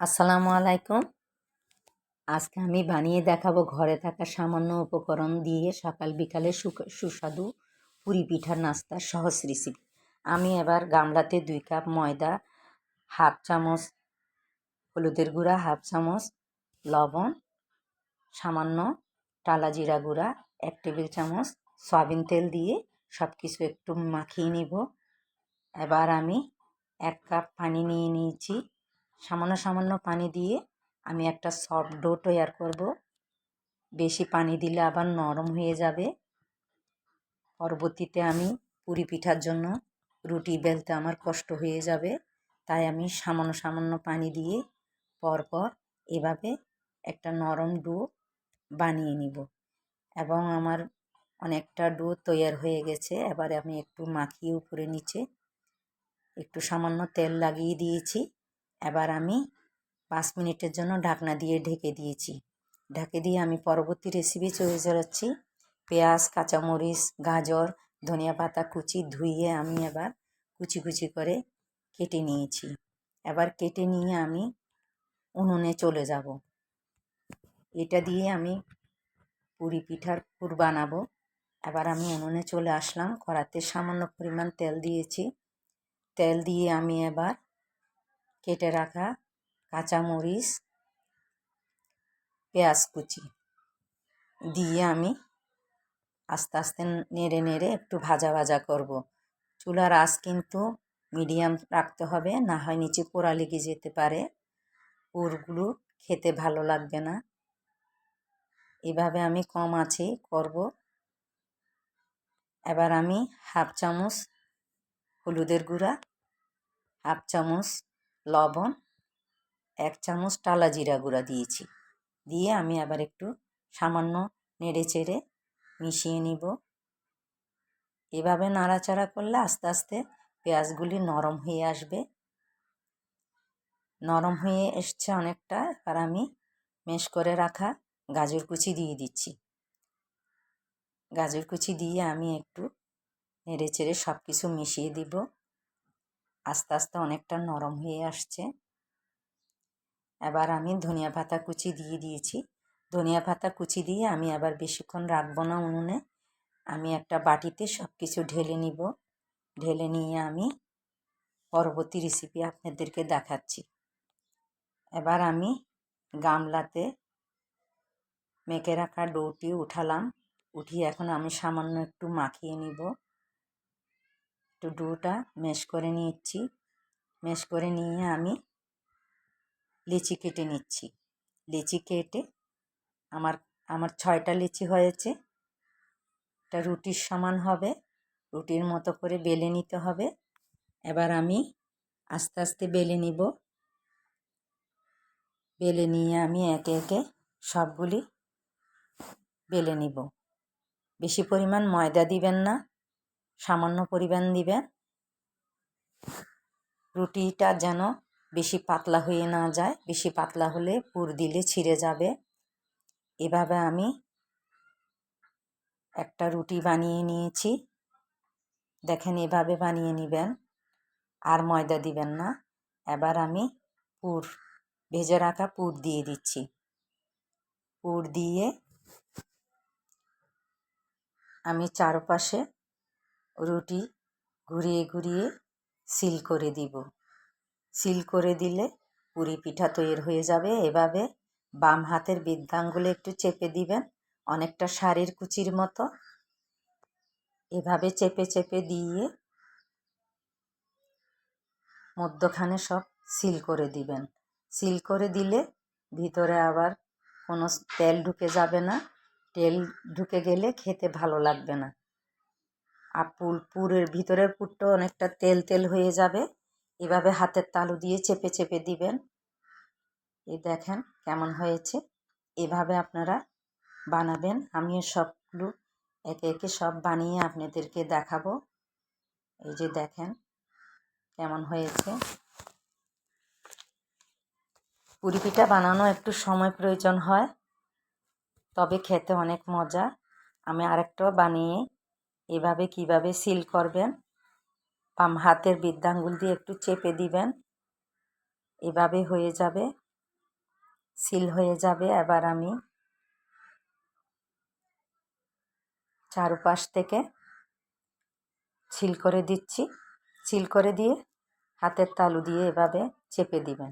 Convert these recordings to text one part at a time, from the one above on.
আসসালামু আলাইকুম। আজকে আমি বানিয়ে দেখাবো ঘরে থাকা সামান্য উপকরণ দিয়ে সকাল বিকালে সুস্বাদু পুরি পিঠার নাস্তার সহজ রেসিপি আমি এবার গামলাতে দুই কাপ ময়দা, হাফ চামচ হলুদের গুঁড়া, হাফ চামচ লবণ, সামান্য টালা জিরা গুঁড়া, এক টেবিল চামচ সয়াবিন তেল দিয়ে সব কিছু একটু মাখিয়ে নিব। এবার আমি এক কাপ পানি নিয়ে নিয়েছি। সামান্য সামান্য পানি দিয়ে আমি একটা সফট ডো তৈরি করব। বেশি পানি দিলে আবার নরম হয়ে যাবে। পরবর্তীতে আমি পুরি পিঠার জন্য রুটি বেলতে আমার কষ্ট হয়ে যাবে। তাই আমি সামান্য সামান্য পানি দিয়ে পরপর এভাবে একটা নরম ডো বানিয়ে নিব। এবং আমার অনেকটা ডো তৈরি হয়ে গেছে। এবারে আমি একটু মাখিয়ে উপরে নিচে একটু সামান্য তেল লাগিয়ে দিয়েছি। এবার আমি পাঁচ মিনিটের জন্য ঢাকনা দিয়ে ঢেকে দিয়েছি। ঢাকে দিয়ে আমি পরবর্তী রেসিপি চলে যাচ্ছি। পেঁয়াজ, কাঁচামরিচ, গাজর, ধনিয়া পাতা কুচি ধুইয়ে আমি এবার কুচি কুচি করে কেটে নিয়েছি। এবার কেটে নিয়ে আমি উনুনে চলে যাব। এটা দিয়ে আমি পুরি পিঠার পুর বানাবো। এবার আমি উনুনে চলে আসলাম। কড়াতে সামান্য পরিমাণ তেল দিয়েছি। তেল দিয়ে আমি এবার কেটে রাখা কাঁচামরিচ, পেঁয়াজ কুচি দিয়ে আমি আস্তে আস্তে নেড়ে নেড়ে একটু ভাজা ভাজা করব। চুলার আঁচ কিন্তু মিডিয়াম রাখতে হবে, না হয় নিচে পোড়া লেগে যেতে পারে। পুরগুলো খেতে ভালো লাগবে না। এভাবে আমি কম আছে করব। এবার আমি হাফ চামচ হলুদের গুঁড়া, হাফ চামচ লবণ, এক চামচ টালা জিরা গুঁড়া দিয়েছি। দিয়ে আমি আবার একটু সামান্য নেড়ে চেড়ে মিশিয়ে নিব। এভাবে নাড়াচাড়া করলে আস্তে আস্তে পেঁয়াজগুলি নরম হয়ে আসবে। নরম হয়ে এসছে অনেকটা, এবার আমি মেশ করে রাখা গাজর কুচি দিয়ে দিচ্ছি। গাজর কুচি দিয়ে আমি একটু নেড়ে চেড়ে সব কিছু মিশিয়ে দিব। আস্তে আস্তে অনেকটা নরম হয়ে আসছে। এবার আমি ধনিয়া পাতা কুচি দিয়ে দিয়েছি। ধনিয়া পাতা কুচি দিয়ে আমি আবার বেশিক্ষণ রাখব না উনুনে। আমি একটা বাটিতে সব কিছু ঢেলে নিব। ঢেলে নিয়ে আমি পরবর্তী রেসিপি আপনাদেরকে দেখাচ্ছি। এবার আমি গামলাতে মেখে রাখা ডোটি উঠালাম। উঠিয়ে এখন আমি সামান্য একটু মাখিয়ে নিব। একটু ডোটা মেশ করে নিচ্ছি। মেশ করে নিয়ে আমি লিচি কেটে নিচ্ছি। লিচি কেটে আমার আমার ছয়টা লিচি হয়েছে। এটা রুটির সমান হবে। রুটির মতো করে বেলে নিতে হবে। এবার আমি আস্তে আস্তে বেলে নিব। বেলে নিয়ে আমি একে একে সবগুলি বেলে নিব। বেশি পরিমাণ ময়দা দিবেন না। সামান্য পরিমাণ দিবেন রুটিটা যেন বেশি পাতলা হয়ে না যায়। বেশি পাতলা হলে পুর দিলে ছিঁড়ে যাবে। এভাবে আমি একটা রুটি বানিয়ে নিয়েছি। দেখেন এভাবে বানিয়ে নেবেন। আর ময়দা দিবেন না। এবার আমি পুর, ভেজে রাখা পুর দিয়ে দিচ্ছি। পুর দিয়ে আমি চারপাশে রুটি ঘুরিয়ে ঘুরিয়ে সিল করে দিব। সিল করে দিলে পুরি পিঠা তৈরি হয়ে যাবে। এভাবে বাম হাতের বৃদ্ধাঙ্গুলে একটু চেপে দিবেন, অনেকটা শাড়ির কুচির মতো। এভাবে চেপে চেপে দিয়ে মধ্যখানে সব সিল করে দিবেন। সিল করে দিলে ভিতরে আবার কোনো তেল ঢুকে যাবে না। তেল ঢুকে গেলে খেতে ভালো লাগবে না। আর পুর, পুরের ভিতরের পুরটা অনেকটা তেল তেল হয়ে যাবে। এভাবে হাতের তালু দিয়ে চেপে চেপে দিবেন। এই দেখেন কেমন হয়েছে। এভাবে আপনারা বানাবেন। আমিও সবগুলো একে একে সব বানিয়ে আপনাদেরকে দেখাবো। এই যে দেখেন কেমন হয়েছে। পুরি পিঠা বানানো একটু সময় প্রয়োজন হয়, তবে খেতে অনেক মজা। আমি আরেকটাও বানিয়ে এভাবে কীভাবে সিল করবেন? বাম হাতের বৃদ্ধাঙ্গুল দিয়ে একটু চেপে দিবেন। এভাবে হয়ে যাবে। সিল হয়ে যাবে। এবার আমি চারপাশ থেকে ছিল করে দিচ্ছি। ছিল করে দিয়ে হাতের তালু দিয়ে এভাবে চেপে দিবেন।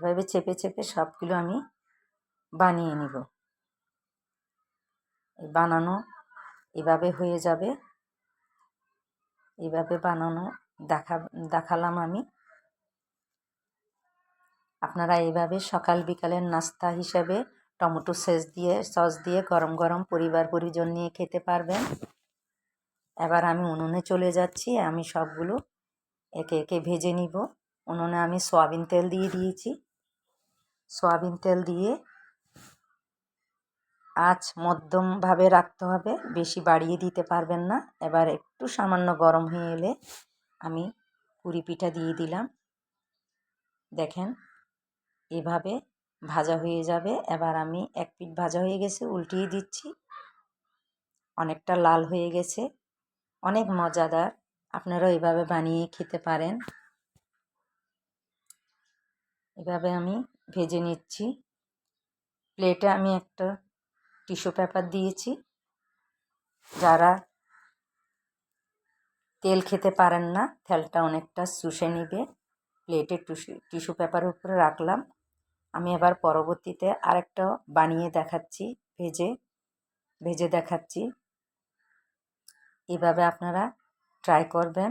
এভাবে চেপে চেপে সবগুলো আমি বানিয়ে নিব। বানানো এভাবে হয়ে যাবে। এভাবে বানানো, দেখা, দেখালাম আমি। আপনারা এইভাবে সকাল বিকালের নাস্তা হিসাবে টমেটো সস দিয়ে সস দিয়ে গরম গরম পরিবার পরিজন নিয়ে খেতে পারবেন। এবার আমি উনুনে চলে যাচ্ছি, আমি সবগুলো একে একে ভেজে নিব। উনুনে আমি সয়াবিন তেল দিয়ে দিয়েছি। সয়াবিন তেল দিয়ে আঁচ মধ্যমভাবে রাখতে হবে, বেশি বাড়িয়ে দিতে পারবেন না। এবার একটু সামান্য গরম হয়ে এলে আমি পুরি পিঠা দিয়ে দিলাম। দেখেন, এভাবে ভাজা হয়ে যাবে। এবার আমি এক পিঠ ভাজা হয়ে গেছে, উল্টিয়ে দিচ্ছি। অনেকটা লাল হয়ে গেছে। অনেক মজাদার। আপনারাও এভাবে বানিয়ে খেতে পারেন। এভাবে আমি ভেজে নিচ্ছি। প্লেটে আমি একটা টিস্যু পেপার দিয়েছি। যারা তেল খেতে পারেন না, তেলটা অনেকটা শুষে নিবে। প্লেটে টিস্যু টিস্যু পেপারের উপরে রাখলাম। আমি এবার পরবর্তীতে আরেকটা বানিয়ে দেখাচ্ছি, ভেজে ভেজে দেখাচ্ছি। এভাবে আপনারা ট্রাই করবেন।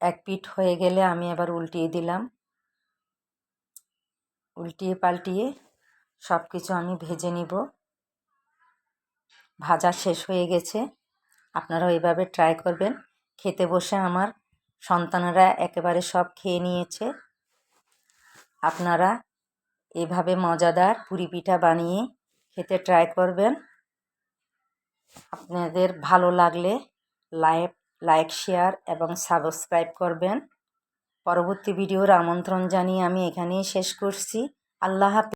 এক পিঠ হয়ে গেলে আমি এবার উল্টিয়ে দিলাম। উল্টিয়ে পাল্টিয়ে সব কিছু আমি ভেজে নিব। ভাজা শেষ হয়ে গেছে। আপনারাও এভাবে ট্রাই করবেন। খেতে বসে আমার সন্তানেরা একেবারে সব খেয়ে নিয়েছে। আপনারা এভাবে মজাদার পুরি পিঠা বানিয়ে খেতে ট্রাই করবেন। আপনাদের ভালো লাগলে লাইক লাইক শেয়ার এবং সাবস্ক্রাইব করবেন। পরবর্তী ভিডিওর আমন্ত্রণ জানিয়ে আমি এখানেই শেষ করছি। আল্লাহ হাফিজ।